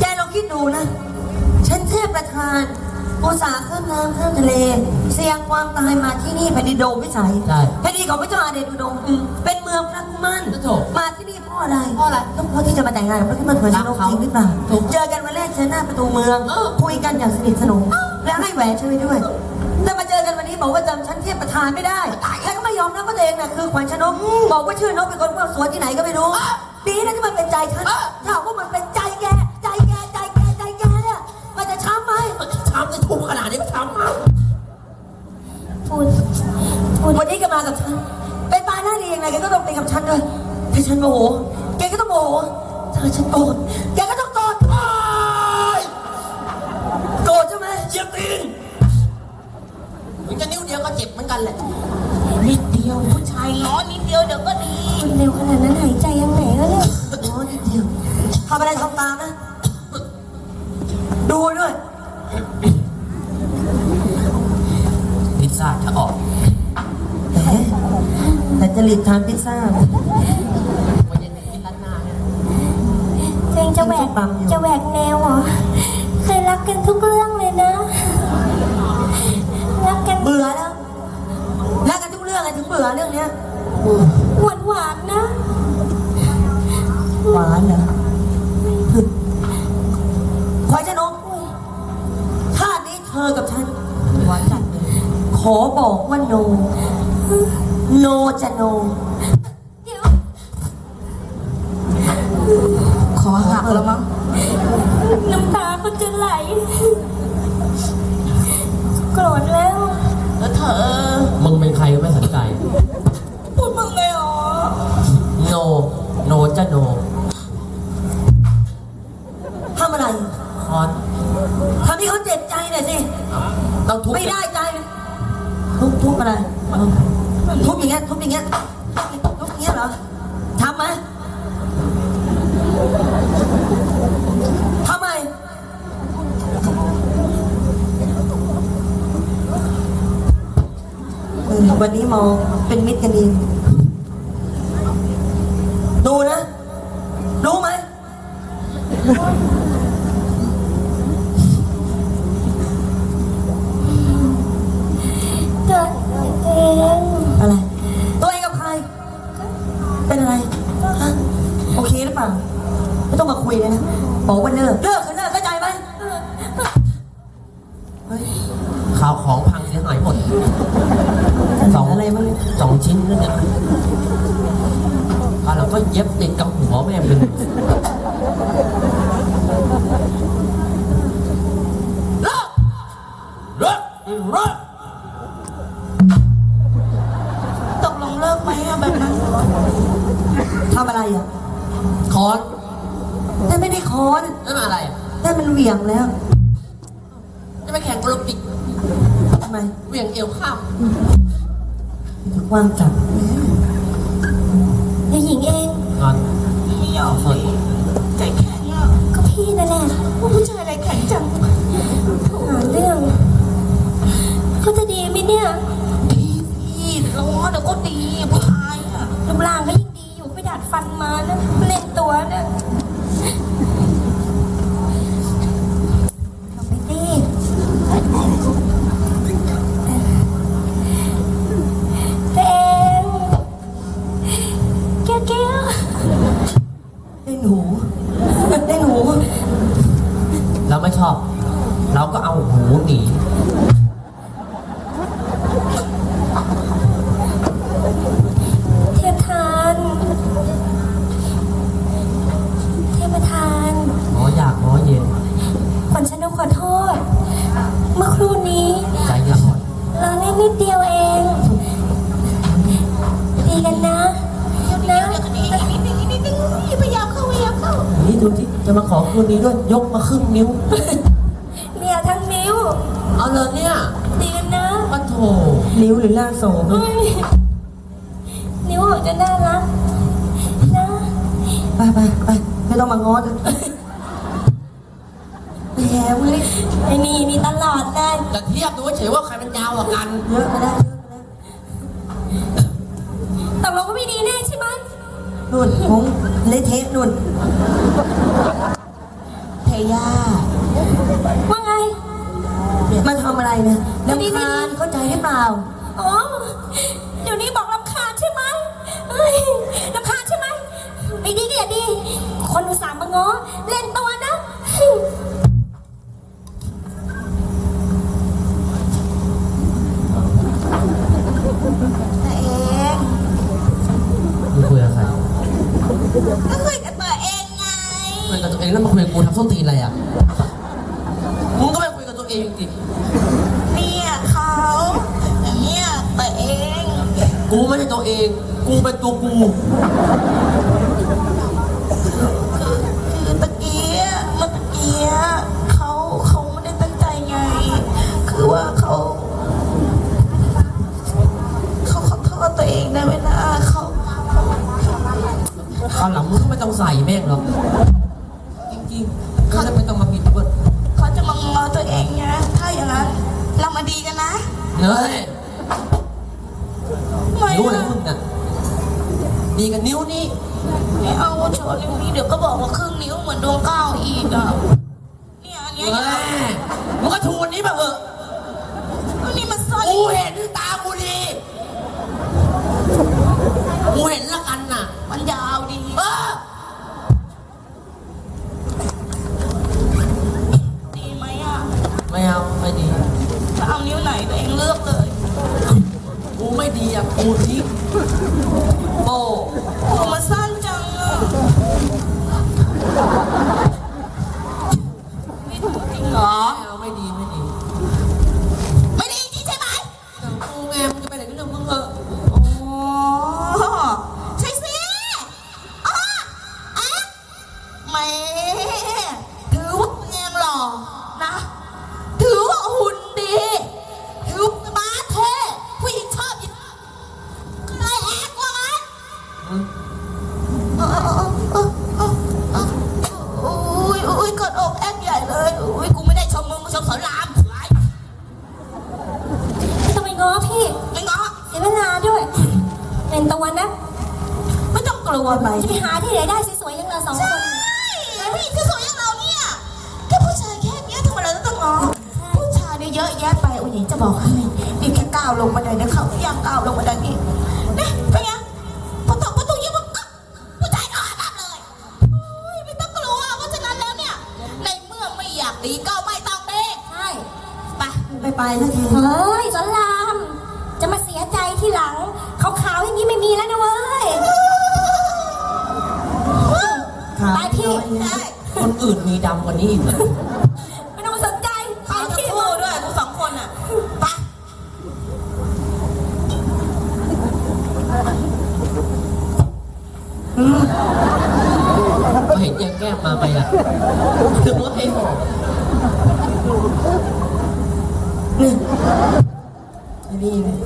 แกลองคิดดูนะ ฉันเทพประธานอุตสาห์ข้ามน้ำข้ามทะเล เสี่ยงความตายมาที่นี่แผ่นดินโดมวิสัยใช่แผ่นดินของพระเจ้าอาเดชอุดมเป็นเมืองพระกุมารถูก มาที่นี่เพราะอะไรเพราะอะไรต้องเพราะที่จะมาแต่งงานกับพระกุมารขวัญชนกรักเขาจริงหรือเปล่าถูก เจอกันวันแรกเจอหน้าประตูเมืองเออคุยกันอย่างสนิทสนมและให้แหวนช่วยด้วยแต่มาเจอกันวันนี้บอกว่าจำฉันเทพประธานไม่ได้แล้วก็ไม่ยอมรับว่าตัวเองน่ะคือขวัญชนกบอกว่าชื่อนกเป็นคนเฝ้าสวนที่ไหนก็ไม่รู้ ดีนะที่มันเป็นใจฉันถ้าหากว่ามันเป็นใจแก ใจแก ใจแก ใจแกเนี่ย มันจะช้ำไหมมันช้ำจะทุบขนาดนี้มันช้ำมากพูดพูดวันนี้ก็มากับฉัน เป็นปลาหน้าดียังไงแกก็ต้องเป็นกับฉันด้วยถ้าฉันโมโห แกก็ต้องโมโหถ้าฉันโกรธแกก็ต้องโกรธานพิซซ่าวันเย็นกินร้านหน้าเนี่ยเจงจะแหวกส้มตำอยู่จะแหวกแนวเหรอเคยรักกันทุกเรื่องเลยนะ รักกันเบื่อแล้วรักกันทุกเรื่องไงถึงเบื่อเรื่องเนี้ยหวานหวานๆนะ หวานเหรอขวัญชนกชาตินี้เธอกับฉันหวานจัดเลยขอบอกว่าโน โนจะโน ขอหักแล้วมั้ง น้ำตาก็จะไหล โกรธแล้ว แล้วเธอ มึงเป็นใครก็ไม่สนใจ พูดมึงเลยเหรอโน โนจะโนทำอะไรคอนทำให้เขาเจ็บใจหน่อยสิ ต้องทุบไม่ได้ใจนะทุบทุบอะไร ทุบอย่างเงี้ยทุบอย่างเงี้ยทุบอย่างเงี้ยเหรอทำไหมทำไมเออ วันนี้มองเป็นมิตรกันดีนะ รู้ไหม เกิดเอง อะไร ตัวเองกับใคร เป็นอะไรฮะโอเคหรือเปล่า ไม่ต้องมาคุยเลยนะ บอกว่าเลิก เลิกคือเลิกเข้าใจไหมเฮ้ย ข่าวของพังเสียหายหมด สองอะไรบ้างเนี่ย สองชิ้นนั่นเนี่ยอะเราก็เย็บติดกับหัวแม่เป็นเลิกเลิกเลิกตกลงเลิกไหมอะแบบนั้นทำอะไรอะคอนแต่ไม่ได้คอนนั่นอะไรอะแต่มันเหวี่ยงแล้ว จะไปแข่งโอลิมปิกทำไมเหวี่ยงเอวข้าม วางจับเดี๋ยวหญิงเอง งอนไม่ยอมเลยใจแข็งอะก็พี่นั่นแหละผู้ชายอะไรแข็งจัง หาเรื่องเขาจะดีไหมเนี่ย ดีสิร้อนแล้วก็ดีผู้ชายอะ รูปร่างก็ยังดีอยู่ไปดัดฟันมานะเล่นตัวนะลองไปดิตัวเองเกี้ยวเกี้ยว ไามเข้านี่ดูที่จะมาขอคืนนี้ด้วยยกมาครึ่งนิ้ว เนี่ยทั้งนิ้วเอาเลยเนี่ยดีกันนะปะโถนิ้วหรือล่างโสมเฮ้ยนิ้วออกจะน่ารักนะไปไปไปไม่ต้องมาง้อเลยแย่เว้ยไอ้นี่มีตลอดเลยจะเทียบดูเฉยว่าใครมันยาวกว่ากัน เยอะไปแล้วเยอะไปแล้วตกลงก็ไม่ดีแน่ใช่ไหมไนุ่นผงเละเทะนุ่นเทย่าว่าไงมาทำอะไรเนี่ยไม่ดีลำไม่คาดีญเข้าใจหรือเปล่า อ๋อ เดี๋ยวนี้บอกรำคาญใช่ไหมเฮ้ยรำคาญใช่ไหมไม่ดีก็อย่าดี คนอุตส่าห์มาง้อ องดิเนี่ยเขาเนี่ยตัวเอง กูไม่ใช่ตัวเอง กูเป็นตัวกูคือตะเกียเมื่อตะเกียเขาเขาไม่ได้ตั้งใจไง คือว่าเขาเขาขอโทษตัวเองได้ไหมนะเขาคราวหลังมึงก็ไม่ต้องใส่แม่งหรอก จริงๆเขาจะไม่ต้องมาบิดเบิด มาดีกันนะ เฮ้ยไม่นิ้วอะไรอะมึงน่ะดีกับนิ้วนี่ไม่เอาโชว์นิ้วนี้เดี๋ยวก็บอกว่าครึ่งนิ้วเหมือนดวงก้าวอีกอะ เนี่ยอันเนี้ยเฮ้ยมึงก็ชูอันนี้มาเถอะอันนี้มันซ่อนกูเห็น อุ้ยอุ้ยกดอกแอกใหญ่เลย อุ้ยกูไม่ได้ชมมึงกูชมสอนรามไว้ไม่ต้องไปง้อพี่ไม่ง้อเสียเวลาด้วย เป็นตัวนะ ไม่ต้องกลัวไปจะไปหาที่ไหนได้สวยๆอยังเราสองคนใช่นผู้หญิงสวยอย่างเราเนี่ยแค่ผู้ชายแค่เนี้ยทำไมเราต้องง้อผู้ชายเนี่ยเยอะแยะไปอุ้ยหญิงจะบอกให้นี่แค่ก้าวลงบันไดเนี่ยเขาพยายามก้าวลงบันไดนี่นี่เไปไปสักทีเฮ้ยสอนราม จะมาเสียใจที่หลังขาวๆอย่างนี้ไม่มีแล้วนะเว้ย ไปพี่ใช่คนอื่นมีดำกว่านี้อีกเหรอไม่ต้องมาสนใจ ไปเอาทั้งที่คู่ด้วยกูสองคนอะไปก็เห็นแยกแก้มมาไปอะถึงว่าให้หอกนี่ ไม่ดีเลย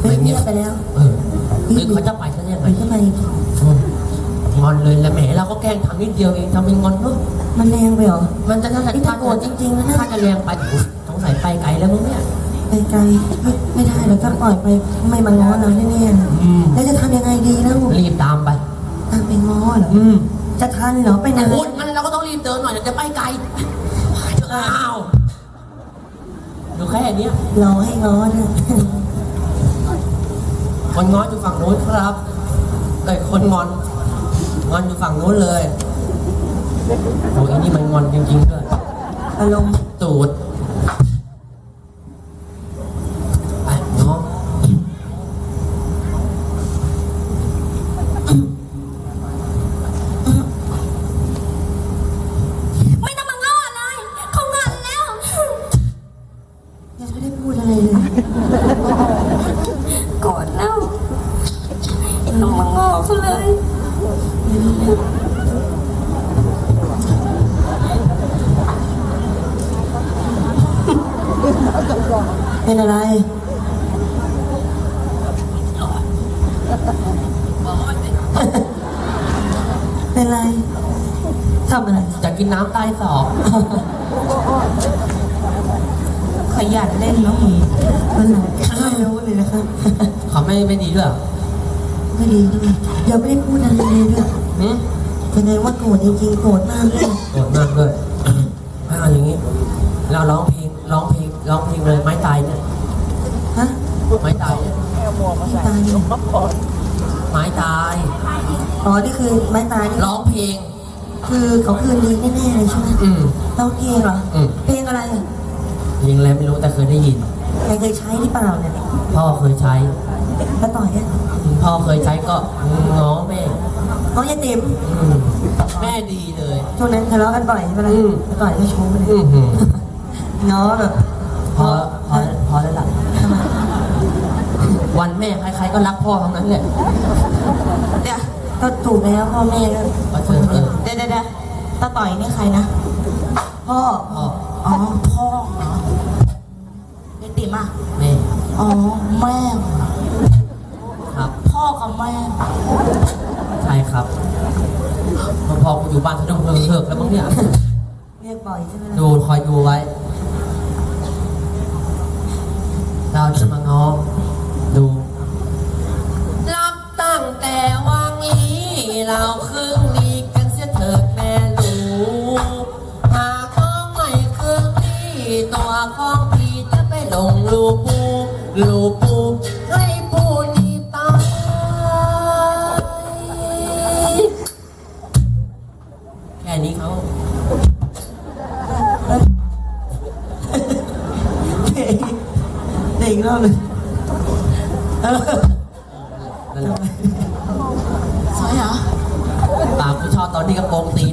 ไม่เงีเงียยบบไปแล้วเออหรือเขาจะไปซะยังไงมันก็ไปอืมงอนเลยแล้วแหมเราก็แกล้งทำนิดเดียวเองทำเป็นงอนเนอะมันแรงไปเหรอ มันจะถ้าจะนี่ถ้าโกรธจริงๆนะเนี่ยถ้าจะแรงไปโอ้โหสงสัยไปไกลแล้วมึงเนี่ยไปไกลไม่ไม่ได้หรอกถ้าปล่อยไปไม่มาง้อเราแน่ๆอืมแล้วจะทำยังไงดีแล้วรีบตามไปตามไปง้อเหรออืม จะทันเหรอไปไหนแต่พูดมันเราก็ต้องรีบเดินหน่อยเดี๋ยวจะไปไกลอ้าวดูแค่เนี้ยรอให้ง้อเนี่ยคนงอนอยู่ฝั่งโน้นครับเอ้ยคนงอนงอนอยู่ฝั่งโน้นเลยโอ้ยอันนี้มันงอนจริงๆด้วยอารมณ์ตูด กินน้ำใต้ศอกขขยันเล่นเนาะมึงมันหลังไม่รู้เลยนะครับเขาไม่ไม่ดีด้วยเหรอไม่ดีด้วยยังไม่ได้พูดอะไรเลยด้วยหืมแสดงว่าโกรธจริงๆโกรธมากเลยโกรธมากด้วยไม่เอาอย่างนี้ เราร้องเพลงร้องเพลงร้องเพลงเลยไม้ตายเนี่ยฮะไม้ตายเนี่ยไม่ตายเลยไม้ตายอ๋อนี่คือไม้ตายนี่ร้องเพลง คือเขาคืนดีแน่ๆเลยใช่ไหมอืม ร้องเพลงเหรออืมเพลงอะไรอะเพลงอะไรไม่รู้แต่เคยได้ยิน ใครเคยใช้หรือเปล่าเนี่ยพ่อเคยใช้ แล้วต่อยอะพ่อเคยใช้ก็ง้อแม่น้องยายติ๋มอืมแม่ดีเลย ช่วงนั้นทะเลาะกันบ่อยใช่ไหมล่ะอืมแล้วต่อยก็ชมไปเลยอือหือง้อแบบพอพอพอแล้วล่ะทำไมวันแม่ใครๆก็รักพ่อทั้งนั้นแหละเดี๋ยว ก็ถูกแล้วพ่อแม่ก็ก็เจอเออ เดี๋ยวเดี๋ยวเดี๋ยวตาต่อยนี่ใครนะ พ่อ พ่อ อ๋อ พ่อเหรอเด็กติมอะ แม่อ๋อ แม่เหรอครับพ่อกับแม่ ใช่ครับพอพอกูอยู่บ้านสะดุ้งเฮิงเฮิกแล้วมั้งเนี่ย เรียกบ่อยใช่ไหมล่ะดูคอยดูไว้ เขาเด็กเด็กรอบเลยเออนั่นแหละสวยเหรอปากกูชอบตอนที่กระโปรงตี